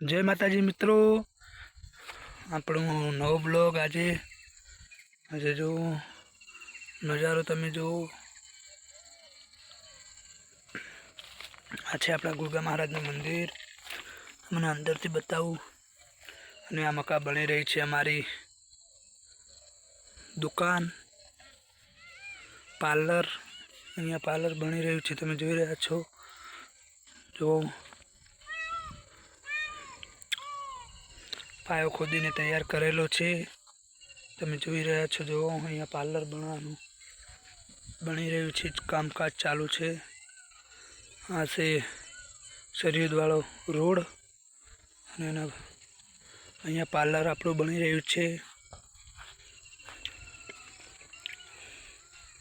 જય માતાજી મિત્રો. આપણો નવો બ્લોગ આજે આજે જો નજારો તમે જુઓ આ છે આપણા ગુરગા મહારાજનું મંદિર. મને અંદરથી બતાવું. અને આ મકા બની રહી છે અમારી દુકાન. પાર્લર. અહીંયા પાર્લર બની રહ્યું છે. તમે જોઈ રહ્યા છો. જો પાયો ખોદીને તૈયાર કરેલો છે. તમે જોઈ રહ્યા છો જો અહીંયા પાર્લર બનવાનું બની રહ્યું છે. કામકાજ ચાલુ છે. આ છે સરિયદવાળો રોડ અને એના અહીંયા પાર્લર આપણું બની રહ્યું છે.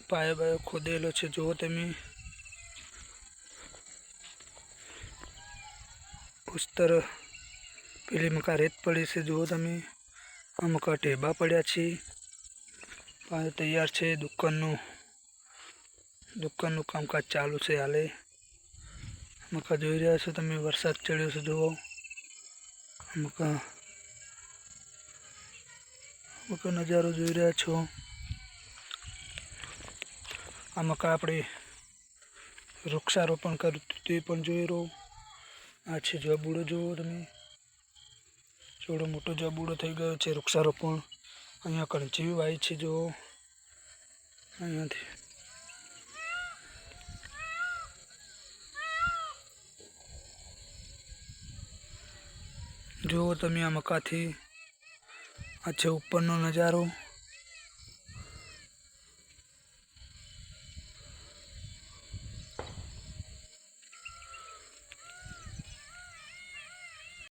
પાયો બાયો ખોદેલો છે. જુઓ તમે. ઉસ્તર પેલી મકા રેત પડી છે. જુઓ તમે, આ મકા ટેબા પડ્યા છે. પાસે તૈયાર છે દુકાનનું. દુકાનનું કામકાજ ચાલુ છે હાલે. મકા જોઈ રહ્યા છો તમે, વરસાદ ચડ્યો છે, જુઓ. મકા મકા નજારો જોઈ રહ્યા છો. આ મકા આપણે વૃક્ષારોપણ કર્યું તે પણ જોઈ રહો આ છે જબુડો જુઓ તમે. થોડો મોટો જાબુડો થઈ ગયો છે, વૃક્ષારોપણ. અહીંયા કંચી વાય છે જો અહીંયાથી. જુઓ તમે આ મકાથી. આ છે ઉપરનો નજારો.